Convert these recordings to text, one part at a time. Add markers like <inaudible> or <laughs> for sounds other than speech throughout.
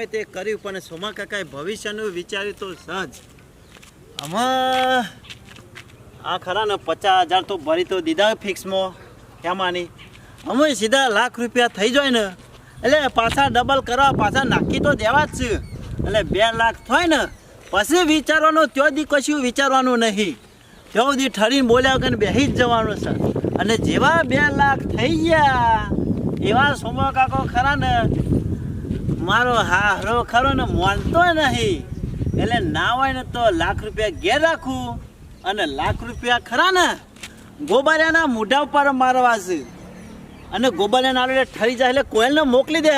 ગમે તે કર્યું, પણ સોમા કાકાએ ભવિષ્યનું વિચાર્યું તો સહજ. આમાં આ ખરા ને પચાસ હજાર તો ભરી તો દીધા ફિક્સમાં. એમાંની અમે સીધા લાખ રૂપિયા થઈ જાય ને, એટલે પાછા ડબલ કરવા, પાછા નાખી તો દેવા જ છે. એટલે બે લાખ થાય ને, પછી વિચારવાનું, ત્યાં દી કશું વિચારવાનું નહીં. ત્યાં સુધી ઠરીને બોલ્યા વગર બેસી જ જવાનું છે. અને જેવા બે લાખ થઈ ગયા, એવા સોમા કાકો ખરા ને મારો હારો ખરો ને માનતો નહીં. એટલે ના હોય ને તો લાખ રૂપિયા ઘેર રાખું અને લાખ રૂપિયા ખરા ને ગોબરિયાના મોઢા ઉપર મારવા છે. અને ગોબરિયાના આડે ઠરી જાય એટલે કોયલને મોકલી દે.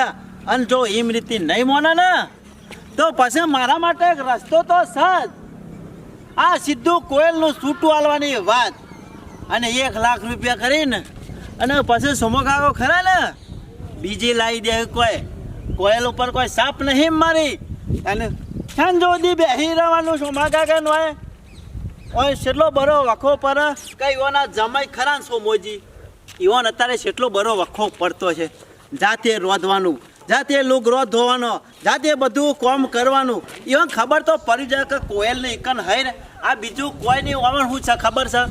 અને જો એમ રીતે નહીં મોને ને, તો પછી મારા માટે એક રસ્તો તો સજ આ સીધું કોયલનું છૂટું આલવાની વાત. અને એક લાખ રૂપિયા કરીને, અને પછી સોમો ખરા ને, બીજી લાવી દે કોઈ. કોયલ ઉપર કોઈ સાપ નહીં મારી. અને સાંજો જોદી બેસી રહેવાનું સોમા કાકા હોય ઓય કેટલો બરો વખો પર. કઈ ઓના જમાઈ ખરા શું સોમોજી ઈવન અત્યારે કેટલો બરો વખો પડતો છે. જાતે રોધવાનું, જાતે લુગ રોધ ધોવાનો, જાતે બધું કોમ કરવાનું. ઈવન ખબર તો પડી જાય કે કોયલ નહીં કન હૈ ને. આ બીજું કોઈ નહીં ઓવન શું છે ખબર છે?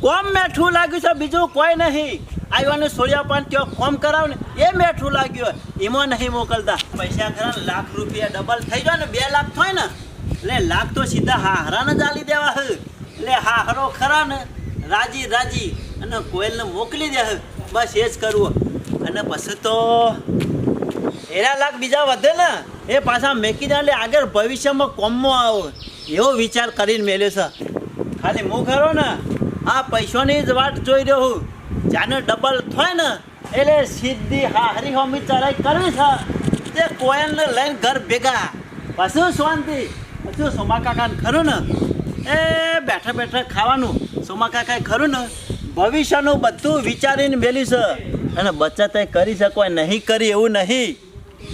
કોમ મેઠું લાગ્યું છે, બીજું કોઈ નહીં. આવ્યાને સોળિયા પણ ત્યાં કોમ કરાવ ને એ મેઠું લાગ્યું હોય. એમાં નહીં મોકલતા. પૈસા ખરા લાખ રૂપિયા ડબલ થઈ ગયો ને, બે લાખ થાય ને, એટલે લાખ તો સીધા હાહરાને જ આલી દેવા હે. એટલે હાહરો ખરા ને, રાજી રાજી, અને કોયલને મોકલી દે બસ એ જ કરવું. અને પછી તો એના લાખ બીજા વધે ને, એ પાછા મેકી દે એટલે આગળ ભવિષ્યમાં કોમમાં આવો. એવો વિચાર કરીને મેલ્યો છે. ખાલી હું ખરો ને, આ પૈસાની જ વાટ જોઈ રહ્યો હું. જાને ડબલ થાય ને, એટલે સીધી હારી હોમી ચરાઈ કરવી છે. તે કોયલને લઈને ઘર ભેગા. પાછું શાંતિ? પાછું સોમા કાકાને ખરું ને? એ બેઠા બેઠા ખાવાનું. સોમા કાકાએ ખરું ને? ભવિષ્યનું બધું વિચારીને મેલી છે. અને બચત કરી શકો નહીં, કરી એવું નહીં.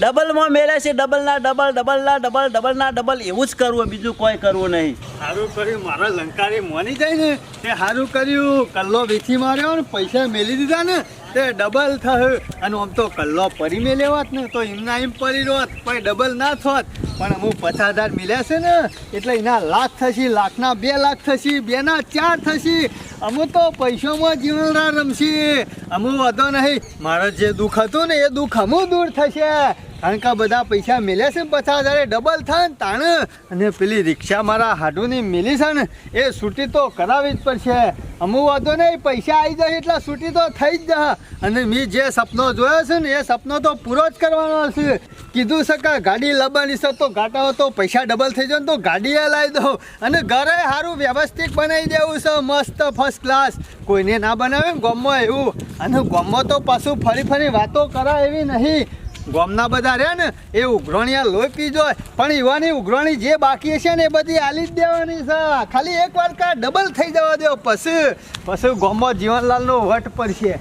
ડબલમાં મેળે છે, ડબલના ડબલ ડબલના ડબલ ડબલના ડબલ. એવું જ કરવું બીજું કોઈ કરવું નહીં. સારું કર્યું, મારા લંકારી મોની જાય ને, તે સારું કર્યું. કલ્લો વેચી માર્યો ને, પૈસા મેલી દીધા ને, તે ડબલ થયું. અને આમ તો કલ્લો પરી મેલ્યો ને, તો એમના એમ પરી રોત કોઈ ડબલ ના થોત. પણ અમુક પચાસ હજાર મિલ્યા છે ને, એટલે એના લાખ થશે, લાખના બે લાખ થશે, બેના ચાર થશે. અમુક તો પૈસામાં જીવનરા રમશે. અમુક વધો નહીં. મારો જે દુઃખ હતું ને, એ દુઃખ અમુક દૂર થશે. કારણ કે બધા પૈસા મેલ્યા છે ને પચાસ હજારે ડબલ થાય ને તાણ. અને પેલી રિક્ષા મારા હાડુની મેલી છે ને, એ છૂટી તો કરાવી જ પડશે. અમુક વાંધો નહીં, પૈસા આવી જશે એટલે છૂટી તો થઈ જ જશે અને મેં જે સપનો જોયો છે ને, એ સપનો તો પૂરો જ કરવાનો છે. કીધું છે ગાડી લાવવાની છે, તો ગાટાઓ તો પૈસા ડબલ થઈ જાય ને તો ગાડીએ લાવી દો અને ઘરે સારું વ્યવસ્થિત બનાવી દેવું છે, મસ્ત ફર્સ્ટ ક્લાસ કોઈને ના બનાવે ને ગોમમાં એવું. અને ગોમમાં તો પાછું ફરી ફરી વાતો કરાય એવી નહીં. ગોમના બધા રહે ને, એ ઉઘરણીયા લોહી પીજો પણ યુવાની ઉઘરણી જે બાકી છે ને એ બધી આલી જ દેવાની છે. ખાલી એક વાર કા ડબલ થઈ જવા દો પછી પછી ગોમમાં જીવનલાલનો વટ પડશે.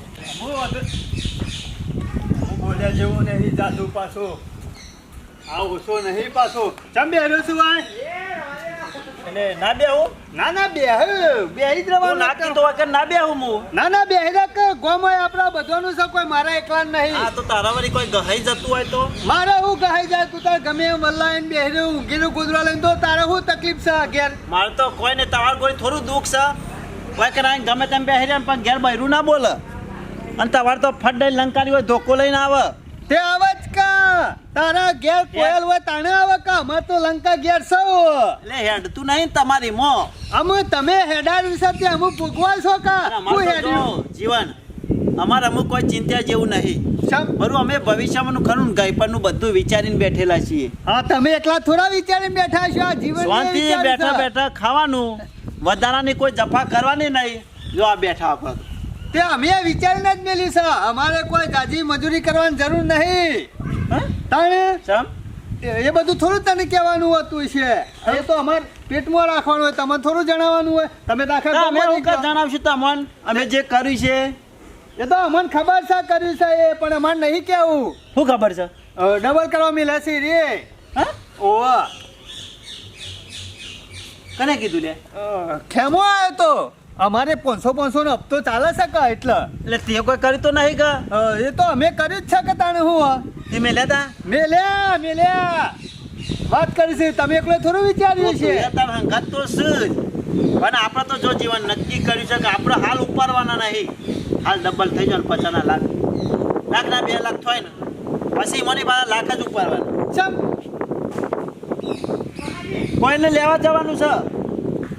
બોલ્યા જેવું નહીં જાતું પાછો. આ ઓછો નહીં પાછો. ચમ છું આ? એટલે ના બેહું ના ના બેહ બેહી જ તું રહેવાનું ના કીધું વગર ના બે હું ના ના બેહી રાખ ગોમાં આપણા બધાનું છે કોઈ મારા એકલા નહીં. આ તો તારા વળી કોઈ ગહાઈ જતું હોય તો? મારે હું ગહાઈ જાય તું તાર ગમે એમ વલ્લાઈને બેહરે ઊંઘીને ગુજરા લઈને તો તારે શું તકલીફ છે ઘેર? મારે તો કોઈ ને તમારે કોઈ થોડું દુઃખ છે. કોઈ કે ના ગમે તેમ બેહી રહ્યા પણ ઘેર બહેરું ના બોલે. અને તમારે તો ફટ લંકારી હોય ધોકો લઈને આવે. તે આવે તારા ઘેર કોયલ હોય તાણે આવે કા અમે તો લંકા ઘેર સૌ લે હેડ તું નહીં તમારી મો. અમે તમે હેડાર વિશે અમે ભૂગવાલ છો કા હું હેડ્યું? જીવન. અમારે અમુક કોઈ ચિંતા જેવું નહીં. બરું અમે ભવિષ્યમાં ખરું ને ગાયપણનું બધું વિચારીને બેઠેલા છીએ. હા તમે એકલા થોડા વિચારીને બેઠા છો? આ જીવન શાંતિ બેઠા બેઠા ખાવાનું. વધારાની કોઈ જફા કરવાની નહીં. જો આ બેઠા આપણે તો. અમે વિચારીને જ મેલી છે અમારે કોઈ જાજી મજૂરી કરવાની જરૂર નહીં? તાણે? એ બધું થોડું તને કહેવાનું હોતું છે. એ તો અમારે પેટમાં રાખવાનું હોય તમને થોડું જણાવવાનું હોય. તમે દાખલ અમે જણાવશું તમને અમે જે કર્યું છે. એ તો અમને ખબર છે કર્યું છે એ પણ અમારે નહીં કેવું શું ખબર છે? ડબલ કરવા મિલે છે રે. હા? ઓવા કને કીધું લે? ખેમો આવ્યો તો. અમારે પાંચસો પાંચસો નો હપ્તો ચાલે છે કે એટલે? એટલે તે કોઈ કર્યું તો નહીં કા? એ તો અમે કર્યું જ છે કે તાણે હું એ મેલ્યા તા? મેલ્યા મેલ્યા. વાત કરી છે તમે એકલો થોડું વિચાર્યું છે તાર હંગાત તો છે જ. પણ આપણે તો જો જીવન નક્કી કર્યું છે કે આપણે હાલ ઉપાડવાના નહીં. હાલ ડબલ થઈ જાય ને પચાસના લાખ. લાખ ના બે લાખ થાય ને પછી મને પાછા લાખ જ ઉપાડવાના. ચમ. કોઈને લેવા જવાનું છે?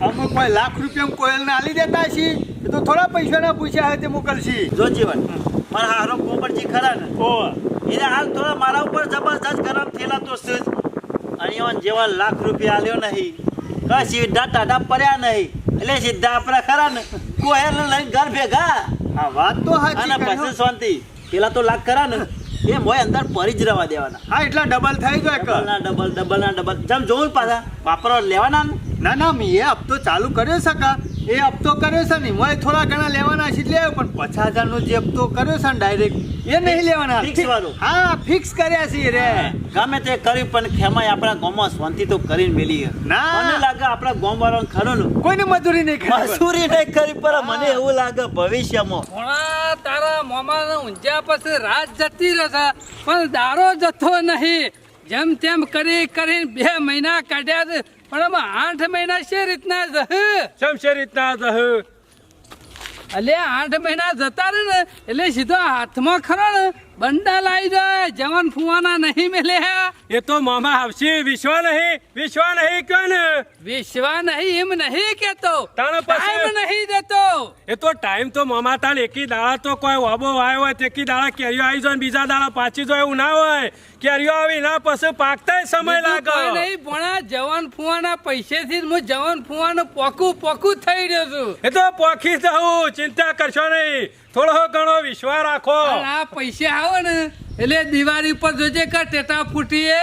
અમે કોઈ લાખ રૂપિયા કોયલને આલી દેતા છીએ એ તો થોડા પૈસાના પૂછ્યા હોય તે મોકલશી. જો જીવન પણ હારો પોપટજી ખરા ને. ઓ. એને હાલ થોડા મારા ઉપર જબરજસ્ત ગરમ થયેલા તો છે અહીંયા જેવા લાખ રૂપિયા આલ્યો નહીં. કઈ સીધા ટાટા પડ્યા નહીં. એટલે સીધા આપણે ખરા ને. કોહેલ લઈને ઘર ભેગા. આ વાત તો અને સાચી પછી શાંતિ. પેલા તો લાખ ખરા ને. એ મોય અંદર પરી જ રહેવા દેવાના. હા એટલા ડબલ થઈ ગયો ડબલ ના ડબલ ડબલ ના ડબલ. જેમ જોઉં પાછા વાપરવા લેવાના ને. ના ના મેં એ હપ્તો ચાલુ કર્યો છે કા? એ હપ્તો કર્યો છે ને મોય થોડા ઘણા લેવાના છે એટલે પણ પચાસ હજાર નો જે હપ્તો કર્યો છે ને ડાયરેક્ટ એ નહીં લેવાના. વાળું? હા ફિક્સ કર્યા છે રે. ગમે તે કર્યું પણ ખેમાય આપણા ગામમાં શાંતિ તો કરીને મેલી ના. મને લાગે આપણા ગામ વાળાને ખરો ને. કોઈને મજૂરી નહીં કરી મજૂરી નહીં કરી પર મને એવું લાગે ભવિષ્યમાં. ભોળા તારા મોમાના ઊંઝા પછી રાત જતી રહેશે પણ દારો જથ્થો નહીં. જેમ તેમ કરી કરી બે મહિના કાઢ્યા છે પણ આમાં આઠ મહિના છે રીતના જહ? ચમ છે રીતના જહ? એટલે આઠ મહિના જતા રહે ને એટલે સીધો હાથમાં ખરો ને. બંડાલ લાવી જાય. જવાન ફુવાના નહીં મેલ્યા એ તો મામા આવશે. વિશ્વ નહીં. વિશ્વ નહીં કોણ વિશ્વ નહીં એમ નહીં કેતો તાણો ટાઈમ નહીં દેતો. એ તો ટાઈમ તો મામા તાણ. એકી દાડા તો કોઈ વાબો વાયો હોય તેકી દાડા કેરીઓ આવી જાય બીજા દાડા પાછી જાય એવું ના હોય. કેરીઓ આવી ના પછી પાકતાય સમય લાગે. નહીં ભણા જવાન ફુવાના પૈસેથી હું જવાન ફુવાનું પોકું પોકું થઈ રહ્યો છું. એ તો પોખી જવું ચિંતા કરશો નહીં. થોડો ઘણો વિશ્વાસ રાખો. આ પૈસા આવે ને એટલે દિવાળી ઉપર જોજે કે ટેટા ફૂટીએ.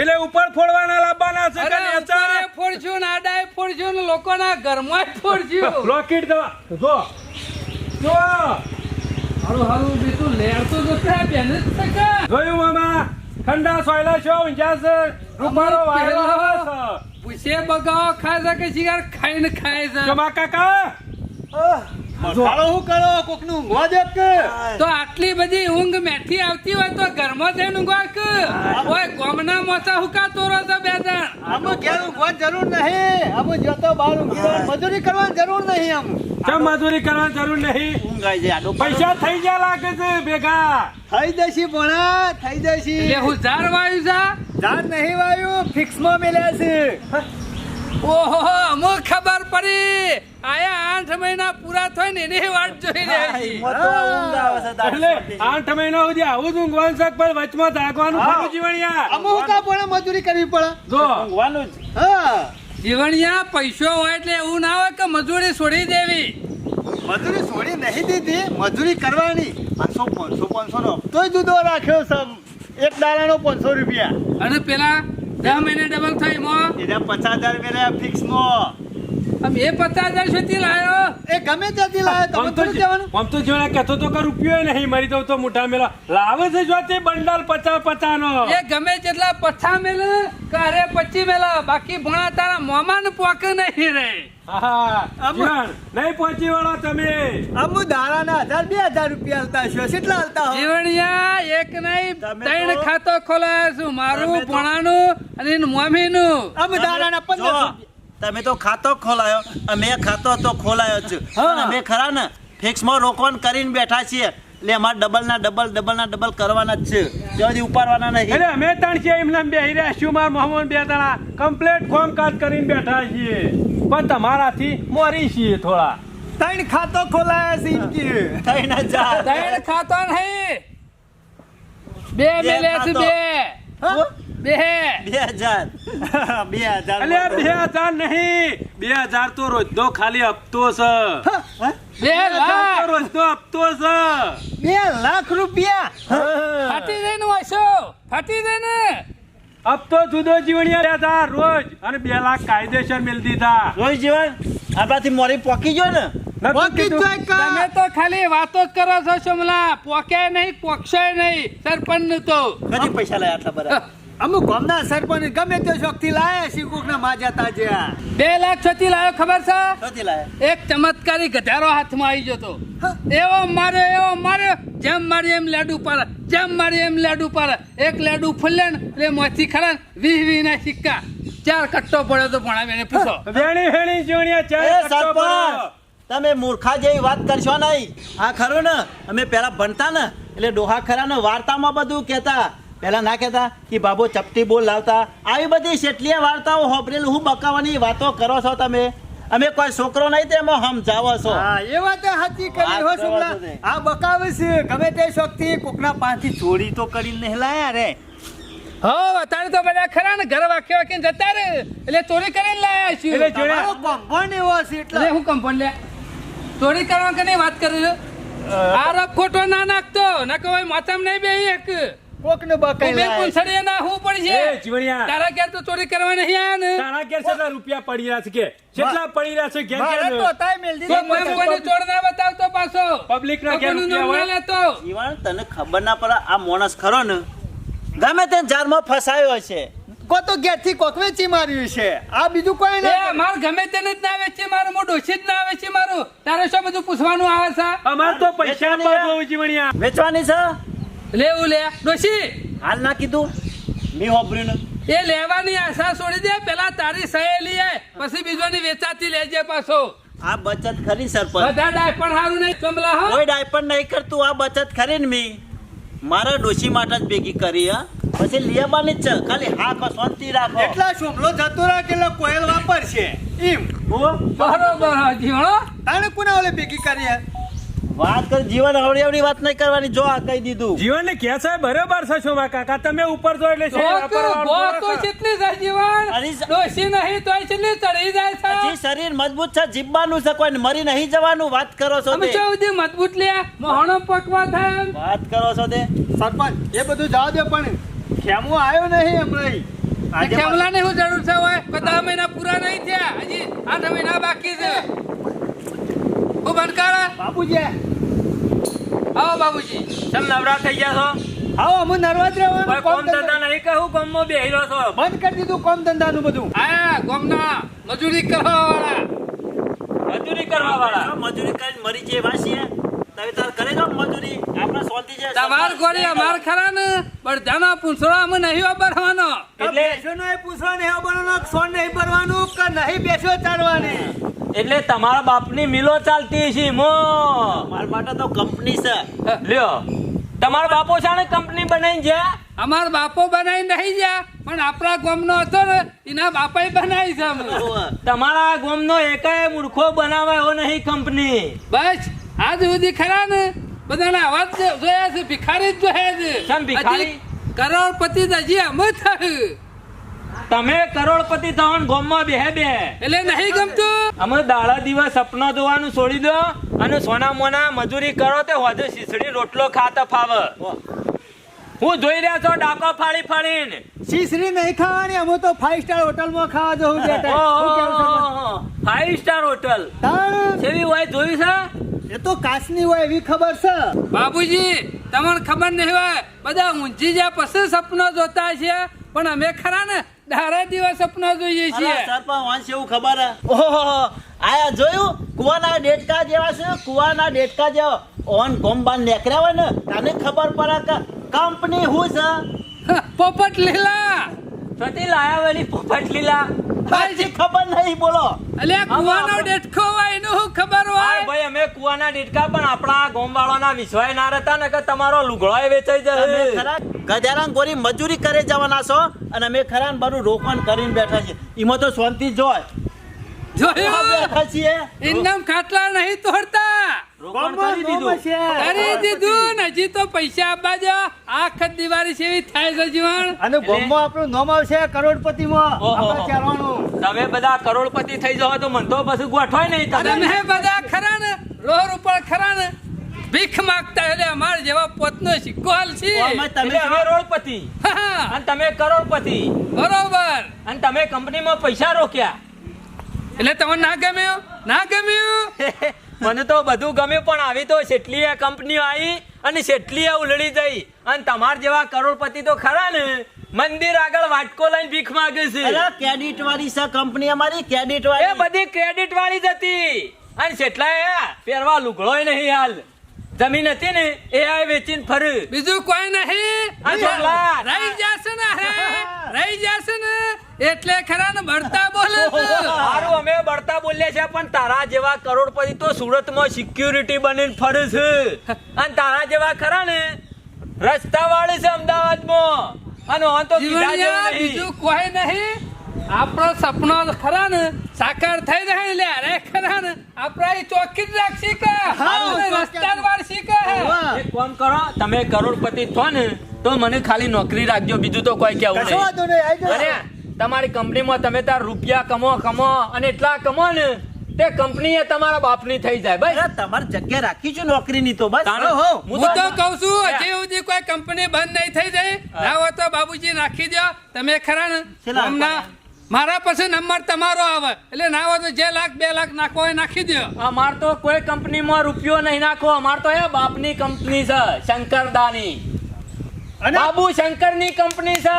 એટલે ઉપર ફોડવાના લાવવાના છે કે અત્યારે નેચા? ફોડશું ને આડાએ ફોડશું ને લોકોના ઘરમાં જ ફોડશું રોકેટ દવા જો. જો. હારું હારું બીજું લેર તો ત્યાં બેન જ છે કે? જોયું મામા? ઠંડા સોયલા છો ઊંઝા છે? રૂપારો વાયલો છે. પૂછે બગાવો ખાય છે કે શિકાર ખાઈને ખાય છે જમા કાકા? મસાલો શું કરો? કોકનું ઊંઘવા દે કે? તો આટલી બધી ઊંઘ મેઠી આવતી હોય તો ઘરમાં જઈને ઊંઘવા કે? ઓય ગોમના મોસા હુકા તોરો છે બે જણ? આમાં ઘેર ઊંઘવાની જરૂર નહીં. આમાં જતો બહાર ઊંઘી મજૂરી કરવાની જરૂર નહીં આમ. ચમ મજૂરી કરવાની જરૂર નહીં? ઊંઘ જાય પૈસા થઈ ગયા લાગે છે ભેગા. થઈ જશે ભણા થઈ જશે. એટલે હું ઝાડ વાયુ છે ઝાડ નહીં ફિક્સ ફિક્સમાં મેલ્યા છે. ઓહો અમુક ખબર પડી. આયા આઠ મહિના પૂરા થાય ને એની વાત જોઈ એટલે આઠ મહિના સુધી આવું જ ઊંઘવાનું છે પણ વચમાં જાગવાનું. ખરું જીવણિયા આમાં હું કા ભણા મજૂરી કરવી પડે. જો. ઊંઘવાનું જ. હા. જીવણિયા પૈસો હોય એટલે એવું ના હોય કે મજૂરી છોડી દેવી. મજૂરી છોડી નહીં દીધી મજૂરી કરવાની. પાંચસો પાંચસો પાંચસો નો હપ્તોય જુદો રાખ્યો સમ એક દાડાનો પાંચસો રૂપિયા. અને પેલા દસ મહિને ડબલ થઈ મો. પચાસ હજાર મેળ્યા ફિક્સમાં આમ એ પચાસ હજાર સુધી લાયો. એ ગમે ત્યાંથી લાયો તમે થોડું જવાનું. આમ તો જીવણા કહેતો તો કે રૂપિયો નહીં મરી દઉં તો મોટા મેલા. લાવે છે જો તે બંડલ પચાસ પચાસ નો એ ગમે જેટલા પથ્થા મેલે કારે પચી મેલા બાકી ભણા તારા મોમાં પોક નહીં રે. હા નહીં પહોંચી વળો તમે. અમુ દાડાના હજાર બે હજાર રૂપિયા હાલતા છો કેટલા હાલતા જીવણિયા એક નહીં ત્રણ ખાતો ખોલાયા છું મારું ભણાનું અને એનું મોમીનું અમુ દાડાના પંદર. તમે તો ખાતો ખોલાયો અમે ખાતો તો ખોલાયો જ. અને અમે ખરા ને ફિક્સમાં રોકવાન કરીને બેઠા છીએ. એટલે અમારે ડબલ ના ડબલ ડબલ ના ડબલ કરવાના જ છે. જ્યાં સુધી ઉપાડવાના નહીં. એટલે અમે ત્રણ છીએ એમને બે રહ્યા છું માર મોહમ્મદ બે તણા કમ્પ્લેટ કામકાજ કરીને બેઠા છીએ. પણ તમારાથી મોરી છીએ થોડા. ત્રણ ખાતો ખોલાયા છે એમ કે. જા ત્રણ ખાતો નહીં. બે મિલે છે બે. હા? બે. બે હજાર. <laughs> બે હજાર એટલે બે હજાર નહીં. બે હજાર તો રોજનો ખાલી હપ્તો છે. બે લાખ. રોજનો હપ્તો છે. બે લાખ રૂપિયા. ફાટી જાય વાસો ફાટી જાય ને હપ્તો જુદો જીવણિયા હજાર રોજ. અને બે લાખ કાયદેસર મેલ દીધા. રોજ જીવન? આપણાથી મોરી પોકી ગયો ને? તમે તો ખાલી વાતો જ કરો છો સોમલા પોકે નહીં પોક્ષે નહીં. સરપંચનું તો કદી પૈસા લાયા આટલા બધા. અમુક ગામના સરપંચ ગમે તે શોખથી લાયા શ્રી કોકના માજા તાજ્યા બે લાખ છતી લાવ્યો ખબર છે? લાયા. એક ચમત્કારી ગધારો હાથમાં આવી જતો એવો માર્યો એવો માર્યો. જેમ મારી એમ લેડુ પર જેમ મારી એમ લેડુ પર એક લેડુ ફૂલે ને એટલે મોથી ખરા વીસ વીહ વીહ ના સિક્કા. ચાર કટ્ટો પડ્યો તો ભણાવે એને પૂછો. વેણી વેણી જોણિયા ચાર કટ્ટો પડ્યો. તમે મૂર્ખા જેવી વાત કરશો નહીં. આ ખરું ને? અમે પહેલા ભણતા ને એટલે ડોહા ખરા ને વાર્તામાં બધું કહેતા. પહેલા ના કહેતા કે બાબો ચપટી બોલ લાવતા. આવી બધી શેટલીય વાર્તાઓ હોબરેલ હું બકાવાની વાતો કરો છો તમે? અમે કોઈ છોકરો નહીં તે એમાં સમજાવો છો? હા એ વાત સાચી કરી હો કરો છોકરા. આ બકાવે છે. ગમે તે શોખથી કોકના પાંચથી ચોરી તો કરીને નહીં લાયા રે. હો અત્યારે તો બધા ખરા ને ઘર વાક્ય વાક્ય જતા રે. એટલે ચોરી કરીને લાયા છું એટલે જોડે- તમારો એવો છે એટલે. હું કંપન લે. ચોરી કરવા કે નહીં વાત કરું છું? આરોપ ખોટો ના નાખતો. ના ભાઈ માથામ નહીં બે એક. કોકને બકાઈ લાય. છે. પૂંછડીએ ના હું એ પડશે જીવણિયા. તારા ઘેર તો ચોરી કરવા નહીં આયા ને? તારા ઘેર કેટલા રૂપિયા પડી રહ્યા છે કે? કેટલા પડી રહ્યા છે ઘેર મારે તો તાય મેલ તો દીધી મને કોઈને ચોર ના બતાવતો પાછો. પબ્લિક ના ઘેર રૂપિયા ના લેતો. જીવન તને ખબર ના પડે આ માણસ ખરો ને? ગમે તે જારમાં ફસાયો છે કો તો ઘેરથી કોક વેચી માર્યું છે. આ બીજું કોઈ એ નહીં માર ગમે તેને જ ના વેચી મારું મારું મોઢું જ ના વેચી મારું. તારે શું બધું પૂછવાનું આવે છે? અમાર તો પૈસા પર બહુ જીવણિયા. વેચવાની છે? લેવું લે ડોશી. હાલ ના કીધું. મેં હોભર્યું એ લેવાની આશા છોડી દે પેલા તારી સહેલી એ પછી બીજોની વેચાતી લેજે પાછો. આ બચત ખરી સરપંચ. બધા ડાય પણ સારું નહીં કમલા હો. કોઈ ડાયપર નહીં કરતું આ બચત ખરી ને મી. મારા ડોશી માટે જ ભેગી કરી હા. પછી લેવાની જ છે. ખાલી હા કો શાંતિ રાખો. એટલા સોમલો જતો રહે કે એટલે કોયલ વાપરશે. એમ. હું? બરોબર જીવણો તાણે કોના ઓલે ભેગી કરી હે? વાત કર જીવન હવડી વાત નહીં કરવાની જો આ કહી દીધું. જીવન ને કે છે બરોબર છે શોભા કાકા? તમે ઉપર જો એટલે તો કેટલી છે જીવન દોષી નહીં તો કેટલી ચડી જાય છે. જી શરીર મજબૂત છે જીવવાનું છે કોઈ મરી નહીં જવાનું વાત કરો છો તમે ચૌદી મજબૂત લે મોહણો પકવા થાય વાત કરો છો તે. સરપંચ એ બધું જવા દે પણ ખેમો આવ્યો નહીં હમણાં ખેમલા ને શું જરૂર છે હોય? બધા મહિના પૂરા નહીં થયા. હજી આઠ મહિના બાકી છે. હું બનકારા બાબુજી આવો બાપુજી. તમે નવરા થઈ ગયા છો? આવો અમે નર્વસ રહેવાનું કોમ કોમ ધંધા નહીં કહું ગામમાં બેહી રહ્યો છો. બંધ કરી દીધું કોમ ધંધાનું બધું. આયા ગોમના મજૂરી કરવા વાળા મજૂરી કરવા વાળા મજૂરી કરીને મરી જે વાસીએ તમે તાર કરે જાઓ મજૂરી? આપણે શાંતિ છે તમાર ગોળી અમાર ખરા ને. બધાના પૂંછડો અમે નહીં વાપરવાનો. એટલે બેસવાનો એ પૂછવા નહીં આવવાનો સોન નહીં ભરવાનું કે નહીં બેસો ચાલવાની? એટલે તમારા બાપની મિલો ચાલતી છે મો. મારા માટે તો કંપની છે. લ્યો. તમારા બાપો છે ને કંપની બનાવી છે? અમાર બાપો બનાવી નહીં ગયા પણ આપણા ગામનો હતો ને એના બાપાએ બનાવી છે તમારા ગામનો એકાએ મૂર્ખો બનાવે એવો નહીં કંપની. બસ. આજ સુધી ખરા ને? બધાના અવાજ જોયા છે ભિખારી જ જોયા છે ભિખારી? કરોડપતિ તો હજી અમે થયું તમે કરોડપતિ થવાનું ગોમમાં બેહે બે. એટલે નહીં ગમતું? અમે દાડા દિવસ સપનો જોવાનું છોડી દો અને સોના મોના મજૂરી કરો તે હોજે શીસડી રોટલો ખાતા ફાવે. હું જોઈ રહ્યા છો ડાકો ફાડી ફાડીને. શીસડી નહીં ખાવાની અમે તો ફાઈવ સ્ટાર હોટલમાં ખાવા જવું છે? ફાઈવ સ્ટાર હોટલ કેવી હોય જોઈ છે? એ તો કાચની હોય એવી ખબર છે. બાબુજી તમને ખબર નહીં હોય બધા ઊંચી જ્યાં પછી સપનો જોતા છે પણ અમે ખરા ને ધારા દિવસ સપનો જોઈએ છીએ. સરપંચ વાંચ એવું ખબર હે? ઓહો આયા જોયું? કુવાના ડેટકા જેવા છે કુવાના ડેટકા જેવા. ઓન ગોમબાન નેકર્યા હોય ને તને ખબર પડે કે કંપની હું છે? પોપટ લીલા. સતી લાયા વાળી પોપટ લીલા. હજી ખબર નહીં બોલો. એટલે કુવાનો ડેટકો હોય એનું શું ખબર હોય? ભાઈ અમે કુવાના ડેટકા પણ આપણા ગોમવાળાના વિશ્વાય ના રહેતા ને કે તમારો લુગડોય વેચાઈ જશે. ગધેડા ગોરી મજૂરી કરે જવાના છો અને અમે ખરા ને બધું રોકણ કરીને બેઠા છીએ. એમાં તો શાંતિ જોય. જોયું? બેઠા છીએ. ઇનામ ખાટલા નહીં તોડતા? રોકાણ કરી દીધું? કરી દીધું ને હજી તો પૈસા આપવા જો આખ દિવાળી જેવી થાય છે જીવન. અને ગોમમાં આપણું નામ આવશે કરોડપતિમાં. ઓહો. ચાલવાનું. તમે બધા કરોડપતિ થઈ જાઓ તો મને તો પછી ગોઠવાય નહીં તમે. બધા ખરા ને રોડ ઉપર ખરા ને. ભીખ માંગતા એટલે અમાર જેવા પોતનો સિક્કો છે. તમે એટલે રોડપતિ અને તમે કરોડપતિ. બરોબર. અને તમે કંપનીમાં પૈસા રોક્યા. એટલે તમને ના ગમ્યું? ના ગમ્યું? <laughs> મને તો બધું ગમ્યું પણ આવી તો શેટલીએ કંપનીઓ આવી અને શેટલીએ ઉલડી જઈ. અને તમાર જેવા કરોડપતિ તો ખરા ને? મંદિર આગળ વાટકો લઈને ભીખ માંગે છે. અરે ક્રેડિટ વાળી છે કંપની અમારી ક્રેડિટ એ વાળી બધી ક્રેડિટ વાળી જ હતી. અને છેટલા પહેરવા લુગડો નહીં હાલ. જમીન હતી ને એ આ વેચીને ફરી બીજું કોઈ નહીં. રહી જશે ને રહી જશે ને? એટલે ખરા ને બળતા બોલે સારું અમે બળતા બોલીએ છીએ પણ તારા જેવા કરોડપતિ તો સુરતમાં સિક્યુરિટી બનીને ફરે છે. અને તારા જેવા ખરા ને રસ્તા વાળી છે અમદાવાદમાં. અને તો બીજું કોઈ નહીં. આપણો સપનો ખરા ને? સાકાર થઈ જાય ને અરે ખરા ને? આપણા એ ચોખ્ખી જ રાખશી કે? અને રસ્તા વાળશી કે? એક કામ કરો તમે કરોડપતિ છો ને તો મને ખાલી નોકરી રાખજો બીજું તો કોઈ કેવું નહીં. અને તમારી કંપનીમાં તમે તાર રૂપિયા કમો કમો અને એટલા કમો ને તે કંપની એ તમારા બાપની થઈ જાય ભાઈ અરે તમારી જગ્યા રાખી છું નોકરીની તો બસ. હો, હો. તો કઉ છું હજી સુધી કોઈ કંપની બંધ નહીં થઈ જાય. ના તો બાબુજી રાખી દો. તમે ખરા ને? હમણાં મારા પાસે નંબર તમારો આવે. એટલે ના હોય તો જે લાખ બે લાખ નાખો એ નાખી દો અમાર તો કોઈ કંપનીમાં રૂપિયો નહીં નાખો. અમાર તો એ બાપની કંપની છે શંકરદાની. અને બાબુ શંકરની કંપની છે.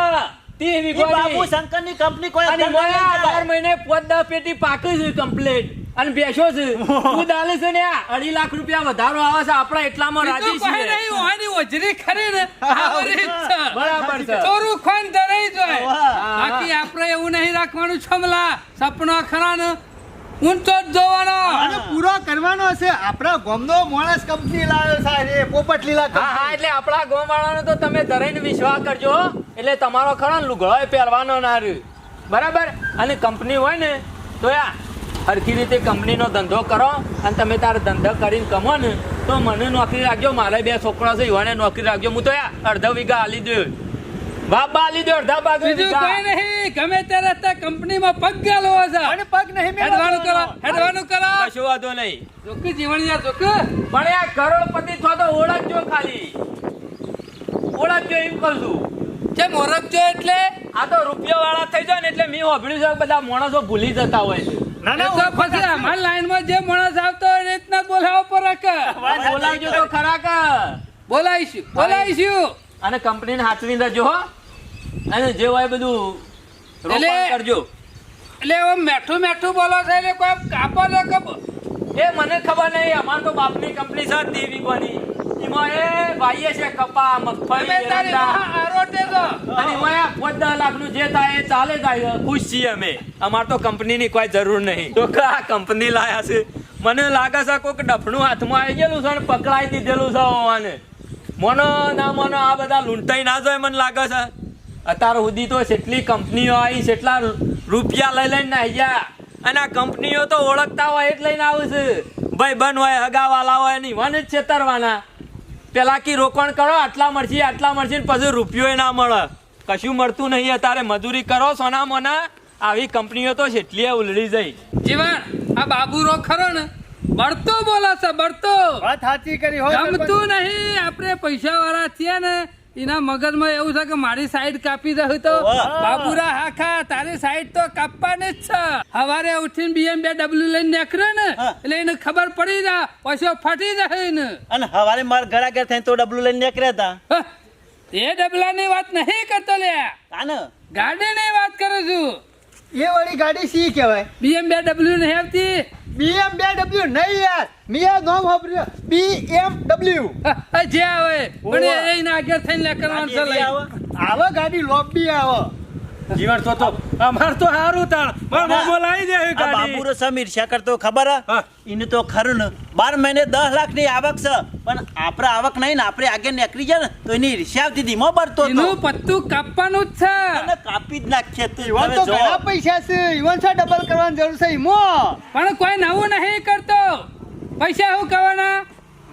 તી વિગો બાબુ શંકરની કંપની કોઈ અને અંદર નહીં મોયા જાય. બાર મહિને પોત દસ પેટી પાકી છે કમ્પ્લીટ અને બેસો છે. તું દાલે છે ને અઢી લાખ રૂપિયા વધારો આવે છે. આપણા એટલામાં રાજી છે છીએ. નહીં હોવાની ઓજરી ખરી ને. <laughs> બરાબર છે. ચોરું ખોન ધરાઈ જોય. બાકી આપણે એવું નહીં રાખવાનું. છમલા સપના ખરા ને. ઊંચો જ જોવાનો. અને પૂરો કરવાનો છે આપણા ગોમનો માણસ કંપની લાવ્યો સાહેબ એ પોપટ લીલા હા હા એટલે આપણા ગોમ વાળાનો તો તમે ધરાઈને વિશ્વાસ કરજો એટલે તમારો ખરો ને લુગડો પહેરવાનો ના રહ્યો. બરાબર? અને કંપની હોય ને તો યા હરખી રીતે કંપનીનો ધંધો કરો અને તમે તારે ધંધો કરીને કમો ને તો મને નોકરી રાખજો મારે બે છોકરા છે એવાને નોકરી રાખજો. હું તો યા અડધો વીઘા આલી દઉં. બાપા આલી દો અડધા ભાગ બીજું કોઈ નહીં ગમે ત્યારે તે કંપનીમાં પગ ગયેલો છે. અને પગ નહીં હેડવાનું કરો હેડવાનું કરો. કશું વાંધો નહીં. જોક જીવન યાર જોક પણ આ કરોડપતિ છો તો ઓળખજો ખાલી. ઓળખજો એમ કહું છું. કેમ ઓળખજો એટલે? આ તો રૂપિયા વાળા થઈ જાય ને એટલે મેં હોભળ્યું છે બધા માણસો ભૂલી જતા હોય છે. ના એ તો પછી અમારી લાઈનમાં જે માણસ આવતો હોય એ રીતના બોલાવો પર પણ બોલાવજો તો ખરા કે. બોલાવીશું બોલાવીશું. અને કંપનીને હાચવી દેજો હો. અને જે હોય બધું રોકાણ એટલે- કરજો. એટલે હવે મેઠું મેઠું બોલો છે એટલે કોઈ કાપો એ મને ખબર નહીં અમાર તો બાપની કંપની છે ટીવી કોની. એમાં એ ભાઈએ છે કપા મગફળી. આરોટે તો. અને એમાં આ પાંચ દસ લાખનું જે થાય એ ચાલે થાય ખુશ છીએ અમે. અમાર તો કંપનીની કોઈ જરૂર નહીં. તો કે આ કંપની લાયા છે? મને લાગે છે કોઈક ડફણું હાથમાં આવી ગયેલું છે અને પકડાઈ દીધેલું છે હોવાને. મોનો ના મોનો આ બધા લૂંટાઈ ના જાય મને લાગે છે. અત્યાર સુધી તો જેટલી કંપનીઓ આવી જેટલા રૂપિયા લઈ લઈને ગયા. અને આ કંપનીઓ તો ઓળખતા હોય એટલે જ લઈને આવે છે. ભાઈ બન હોય હગાવાલા હોય નહીં વન જ છેતરવાના. પેલા કી રોકાણ કરો આટલા મળશે આટલા મળશે ને પછી રૂપિયો ના મળે. કશું મળતું નહીં અત્યારે. મજૂરી કરો સોના મોના આવી કંપનીઓ તો જેટલી ઉલડી જઈ. જીવન આ બાબુ રો ખરો ને? બળતો બોલો છે બળતો. વાત સાચી કરી હોય ગમતું નહીં. આપણે પૈસા વાળા છીએ ને એના મગજમાં એવું છે કે મારી સાઈડ કાપી દઉં તો. બાબુરા હાખા તારી સાઈડ તો કાપવાની જ છે. સવારે ઉઠીને બીએમ બે ડબલ્યુ લઈને નીકળે ને એટલે એને ખબર પડી જાય પછી ફાટી જાય ને અને હવારે મારા ઘર આગળ થઈને તો ડબલ્યુ લઈને નીકળ્યા હતા. એ એ ડબલાની વાત નહીં કરતો લે ગાડીની વાત કરું છું. એ વાળી ગાડી સી કહેવાય? બીએમ બે ડબલ્યુ નહીં આવતી ડબલ્યુ નહીં યાર. મિયા નામ વાપર્યું હા, હા, જે આવે. પણ એ એના આગળ થઈને નીકળવાનું છે લઈ. આવે. આવા ગાડી લોબી આવો. જીવન તો તો અમાર તો સારું તાણ. માર મામો લાવી દે ગાડી. બાબુરો સમીર શા કરતો ખબર હ? હા. તો ખરું ને. બાર મહિને દસ લાખની આવક છે. પણ આપરા આવક નહીં ને આપણે આગળ નીકળી જાય ને તો એની હિસાબ દીધી. મો ભરતો. એનું પત્તું કાપવાનું જ છે. અને કાપી જ નાખીએ તો. ઈવન તો ઘણા પૈસા છે. ઈવન છે ડબલ કરવાની જરૂર છે. ઈમો. પણ કોઈ નવું નહીં કરતો. પૈસા શું કરવાના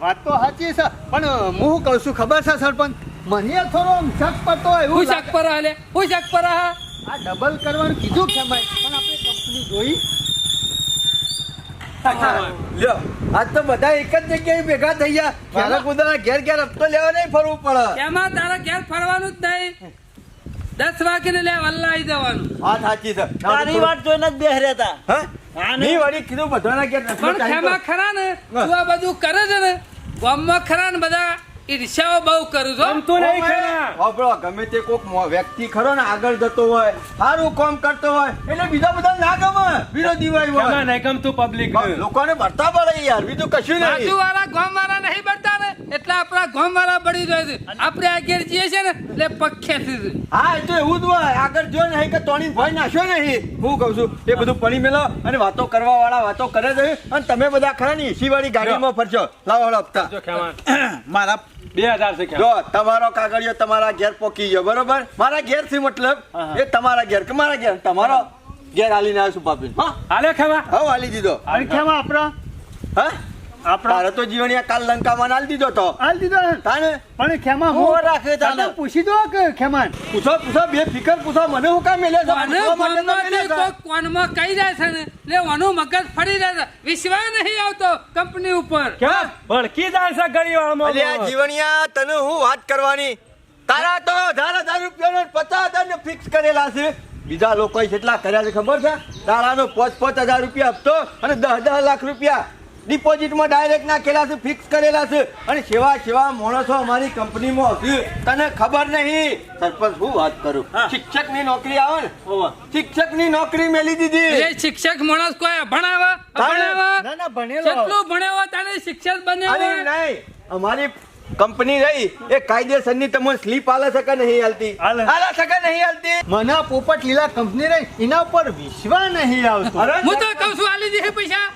વાત તો સાચી છે. પણ હું શું કહું છું ખબર છે સરપંચ? મને થોડો શક પડતો હોય હું એવું પર હાલે હું. શાક પર આ ડબલ કરવાનું કીધું કે ભાઈ? પણ આપણે કંપની જોઈ. લ્યો. આજ તો બધા એક જ જગ્યાએ ભેગા થઈ ગયા. ઘેર કુદરા ઘેર ઘેર હપ્તો લેવા નહીં ફરવું પડે. એમાં તારા ઘેર ફરવાનું જ નહીં. દસ વાગે ને લે વલ્લા આવી જવાનું. વાત સાચી છે. તારી વાત જોઈને જ બેહ રહેતા હા? હા ને? કીધું બધાના ઘેર પણ ખેમા ખરા ને? તું આ બધું કરે છે ને? ગામમાં ખરા ને બધા? ઈર્ષાઓ બહુ કરું છું ગમતું નહીં ખેમા હોભળો, ગમે તે કોક વ્યક્તિ ખરો ને આગળ જતો હોય સારું કામ કરતો હોય એટલે બીજા બધા ના ગમે વિરોધી હોય ગમે નહીં ગમતું પબ્લિક લોકોને ભરતા પડે યાર બીજું કશું નહીં. બાજુવાળા ગામવાળા નહીં ને એટલે આપણા ગામવાળા બળી જાય છે. આપણે આગળ જઈએ છે ને એટલે પગ ખેંચી છે. હા એ તો એવું જ હોય. આગળ જો ને કે તોણી ભય નાખ્યો નહીં હું. કહું છું એ બધું પડી મેલો અને વાતો કરવા વાળા વાતો કરે છે. અને તમે બધા ખરા ને એસી વાળી ગાડીમાં ફરશો લાવો હાલો હપ્તા. <clears throat> મારા બે હજાર છે જો તમારો કાગળિયો તમારા ઘેર પોકી ગયો બરોબર? મારા ઘેરથી મતલબ એ તમારા ઘેર કે મારા ઘેર? તમારો ઘેર હાલીને આવ્યો છું પાપી હા. હાલે ખેમા હા હાલી દીધો. હાલી. ખેવા આપણા હા? આપણા તો જીવણિયા કાલ લંકામાં હાલી દીધો તો. હાલ દીધો તાને પણ ખેમા હું હું રાખે તાને તાને પૂછી દો કે ખેમાન. પૂછો પૂછો બે ફિકર પૂછો મને હું કામ મેલ્યો છો? અને પૂછવા તો ગામમાંથી મેલ્યો છો. કોક કોનમાં કહી જાય છે ને એટલે વાનું મગજ ફરી જાય છે. વિશ્વાસ નહીં આવતો કંપની ઉપર. કેમ ભડકી જાય છે ગળી અલ્યા વાળમાં જીવણિયા તને હું વાત કરવાની? તારા તો હજાર હજાર રૂપિયાનો પચાસ હજાર ને ફિક્સ કરેલા છે. બીજા લોકો કેટલા કર્યા છે ખબર છે? દાડાનો પાંચ પાંચ હજાર રૂપિયા હપ્તો અને દસ દસ લાખ રૂપિયા. ડિપોઝિટમાં ડાયરેક્ટ નાખેલા છે ફિક્સ કરેલા છે. અને સેવા સેવા માણસો અમારી કંપનીમાં હશે. તને ખબર નહીં. સરપંચ હું વાત કરું. શિક્ષકની નોકરી આવે ને? શિક્ષકની નોકરી મેલી દીધી. એ શિક્ષક માણસ કોઈ ભણાવા ભણાવા ના ના ભણેલો. કેટલું ભણાવો તારે શિક્ષક અરે નહીં. અમારી કંપની રહી. એ કાયદેસરની તમને સ્લીપ આલે શકે નહીં હાલતી. આલે. હાલે શકે નહીં હાલતી. મને પોપટ લીલા કંપની રહી. એના ઉપર વિશ્વાસ નહીં આવતો. હું તો આલી દે પૈસા?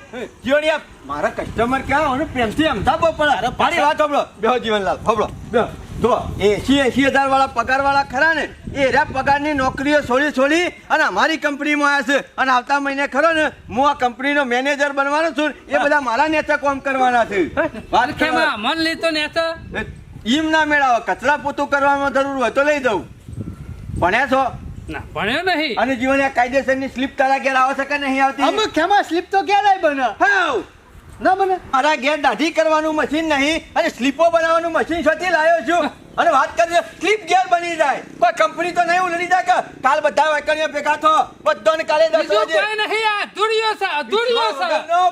જીવણિયા મારા કસ્ટમર ક્યાં હોય પ્રેમથી અમદાવાદ પડે પાડી વાત સાંભળો. બેહો જીવનલાલ સાંભળો. બેહો. જો એસી એસી હજાર વાળા પગાર વાળા ખરા ને? એ રહ્યા પગારની નોકરીઓ છોડી છોડી અને અમારી કંપનીમાં આવ્યા છે. અને આવતા મહિને ખરો ને હું આ કંપનીનો મેનેજર બનવાનો છું એ બધા મારા નેતા કોમ કરવાના છે. વાત કેમાં મન લીધો ને ઈમ ના મેળાવો કચરા પોતું કરવામાં જરૂર હોય તો લઈ દઉં. ભણ્યા છો? ના ભણ્યો નહીં. અને જીવન આ કાયદેસરની સ્લીપ તારા ઘેર આવે છે કે નહીં આવતી? અમે ખેમા સ્લીપ તો ક્યારે બને. હાવ ના બને. મારા ઘેર દાઢી કરવાનું મશીન નહીં અને સ્લીપો બનાવવાનું મશીન શોધી લાવ્યો છું. અને વાત કરીએ સ્લીપ ગેર બની જાય. કોઈ કંપની તો નહીં ઉલડી જાય કે કાલ બધા વાકડીઓ ભેગા થો બધાને કાલે દસ વાગે. કોઈ નહીં આ અધૂરિયો છે અધૂરિયો છે.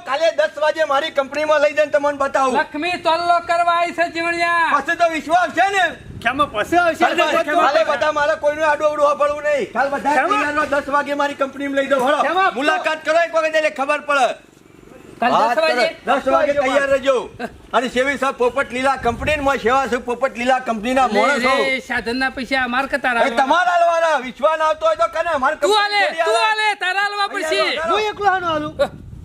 કાલે દસ વાગે મારી કંપનીમાં લઈ જઈને તમને બતાવું. લક્ષ્મી તલ્લો કરવા આવી છે જીવણિયા. પછી તો વિશ્વાસ છે ને. ખેમા પછી આવશે? કાલે બધા મારા કોઈનું આડું અવડું વાપરવું નહીં. કાલ બધા દસ વાગે મારી કંપનીમાં લઈ જાઓ. મુલાકાત કરો એક વખત એટલે ખબર પડે. દસ વાગે તૈયાર રહેજો. અને સેવી સાહેબ પોપટ લીલા કંપની સેવા છે પોપટ લીલા કંપનીના માણસો. સાધન ના પૈસા અમાર કતા તમારા હાલવાના. વિશ્વાસ આવતો હોય તો કને? અમારે તું કંપની આલે તું આલે. આલે તારા હાલવા પડશે. હું એકલો હાલું?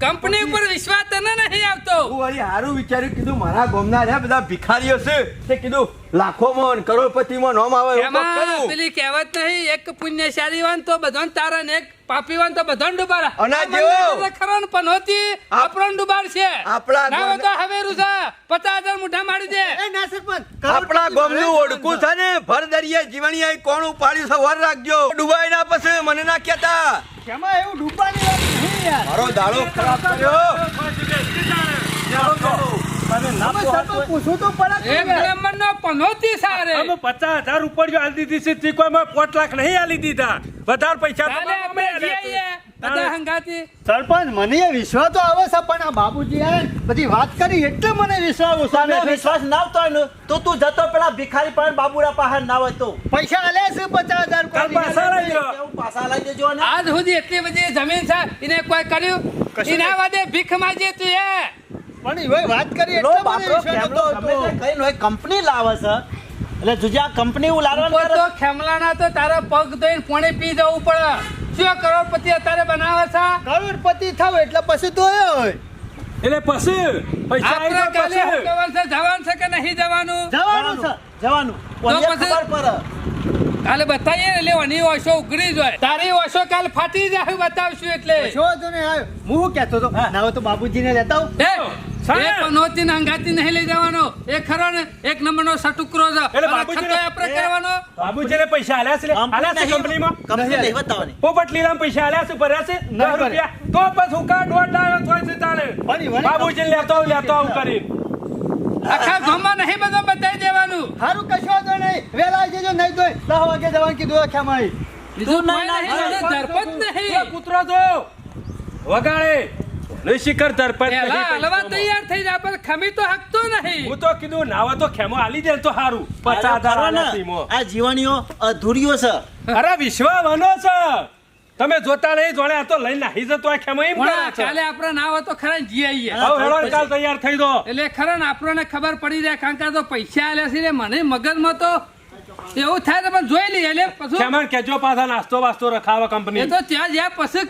કંપની ઉપર વિશ્વાસ તને નહીં આવતો. હું અરે હારું વિચાર્યું કીધું મારા ગોમના રહ્યા બધા ભિખારીઓ છે. તે કીધું લાખોમાં કરોડપતિ માં નોમ આવે એમાં પેલી કહેવત નહીં એક પુણ્યશાળી વાન તો બધાને તારા ને એક પાપી વાન તો બધાને ડુબારા અના જેવો. મંદિર ખરો ને પણ હોતી આપ- આપણને ડુબાડ છે. આપણા ના તો હવે છે. પચાસ હજાર મુઠા મારી દે. એ ના સરપંચ આપણા ગોમનું ઓળખું છે ને. ભર દરિયે જીવણીએ કોણ ઉપાડ્યું છે વર રાખજો. ડુબાઈ ના પછી મને ના કહેતા. કેમાં એવું ડૂબવાની મારો દાડો ખરાબ કર્યો. પચાસ હજાર ઉપર આલી દીધી છે પાંચ લાખ નહીં આલી દીધા. વધારે પૈસા બધા હંગાતી. સરપંચ મને વિશ્વાસ તો આવે છે પણ આ બાપુજી આવે બધી વાત કરી એટલે મને વિશ્વાસ વિશ્વાસ ના આવતો ને તો તું જતો પેલા ભિખારી પાસે બાબુરા પાસે ના હોય તો. પૈસા આલે છે પચાસ હજાર પાછા લઈ જાઓ. પાછા લઈ દેજો આજ સુધી એટલી બધી જમીન છે એને કોઈ કર્યું? કશું એના વાદે ભીખ માંગે તું એ. પણ એ વાત કરી એટલે બાપરો કંપની લાવે છે. એટલે જુજા કંપની કરે તો ખેમલાના તો તારા પગ ધોઈને પોણે પી જવું પડે. શું કરોડપતિ અત્યારે બનાવે છે? કરોડપતિ થાવ એટલે પછી તો એ હોય. એટલે પછી? પૈસા આવી આપણે કાલે પછી. છે? જવાનું છે કે નહીં જવાનું? જવાનું છે જવાનું. તો પછી- કાલે બતાવીએ એટલે અની ઓશો ઉઘડી જાય. તારી ઓશો કાલ ફાટી જાય બતાવશું એટલે. જો તો ને હું શું કહેતો તો ના તો બાબુજીને લેતા આવું. એ, નોતી અંગાતી નહીં લઈ જવાનો. એ ખરો ને? એક નંબરનો સટુકરો છે. એટલે બાબુજી આપણે કરવાનો? બાબુજીને પૈસા આલ્યા છે આલ્યા છે કંપનીમાં? કંપની નહીં બતાવવાની. પોપટ લીલામાં પૈસા આલ્યા છે ભર્યા છે નહીં દસ ભર્યા. રૂપિયા. તો પછી હુકા દોઢ લાવ્યો તોય છે તાણે બાબુજી. લેતો આવું લેતો આવું કરી. આખા ગામમાં નહીં બધો બતાવી દેવાનું. સારું કશો તો નહીં. વેલા આવી જજો નહીં તો દસ વાગે જવાનું કીધું આખા બીજું તું ના, નહીં, ના, મને ધરપત નહીં. કૂતરો જો વગાડે. શિખર નહીં હલવા તૈયાર થઈ જા પણ ખમી તો હકતો નહીં. હું તો કીધું નાવા તો ખેમો આલી દે તો હારું. પચાસ હજાર આ જીવણીઓ અધૂરીઓ છે. અરે વિશ્વા વનો છે. તમે જોતા નહીં જોડે આ તો લઈને નાહી જતો આ ખેમો એમ કાલે આપણે ના હોય તો ખરા જી આઈએ હવે હેડો કાલ તૈયાર થઈ દો એટલે ખરા ને આપણને ખબર પડી જાય કારણ કે આ તો પૈસા આલ્યા છે ને મને મગજમાં તો એવું થાય તો પણ જોઈ લઈએ. એટલે પછી કેજો પાછા નાસ્તો વાસ્તો રખાવે એ તો ત્યાં જ્યાં પછી